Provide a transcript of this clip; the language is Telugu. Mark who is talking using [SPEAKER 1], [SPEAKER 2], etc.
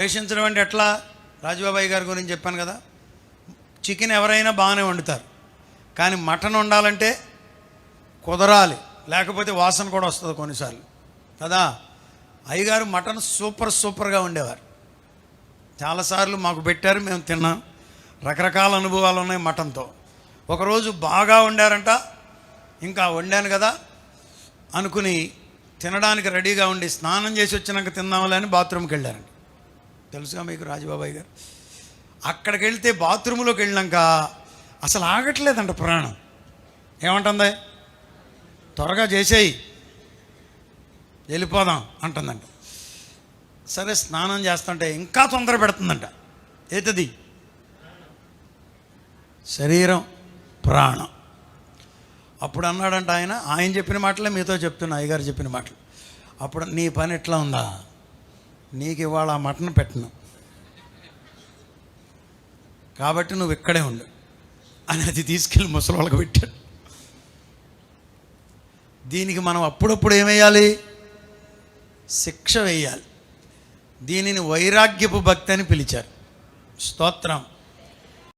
[SPEAKER 1] ద్వేషించడం అంటే ఎట్లా? రాజుబాబాయి గారి గురించి చెప్పాను కదా. చికెన్ ఎవరైనా బాగానే వండుతారు. కానీ మటన్ వండాలంటే కుదరాలి. లేకపోతే వాసన కూడా వస్తుంది కొన్నిసార్లు. కదా? అయ్యగారు మటన్ సూపర్ సూపర్గా ఉండేవారు చాలాసార్లు మాకు పెట్టారు మేము తిన్నాం. రకరకాల అనుభవాలు ఉన్నాయి మటన్తో. ఒకరోజు బాగా వండారంట. ఇంకా వండాను కదా. అనుకుని తినడానికి రెడీగా ఉండి స్నానం చేసి వచ్చినాక తిందాంలే అని బాత్రూమ్కి వెళ్ళారండి తెలుసుగా మీకు రాజుబాబాయ్ గారు? అక్కడికి వెళ్తే బాత్రూంలోకి వెళ్ళినాక అసలు ఆగట్లేదంట ప్రాణం. ఏమంటుంది? త్వరగా చేసేయి. వెళ్ళిపోదాం అంటుందంట. సరే స్నానం చేస్తుంటే ఇంకా తొందర పెడుతుందంట. ఏతది? శరీరం ప్రాణం. అప్పుడు అన్నాడంట ఆయన ఆయన చెప్పిన మాటలే మీతో చెప్తున్నా అయ్యగారు చెప్పిన మాటలు. అప్పుడు నీ పని ఎట్లా ఉందా? నీకు ఇవాళ ఆ మటన్ పెట్టను. కాబట్టి నువ్వు ఇక్కడే ఉండు. అని అది తీసుకెళ్ళి ముసలి పెట్టాడు. దీనికి మనం అప్పుడప్పుడు ఏమేయాలి శిక్ష వేయాలి. దీనిని వైరాగ్యపు భక్తి అని పిలిచారు. స్తోత్రం.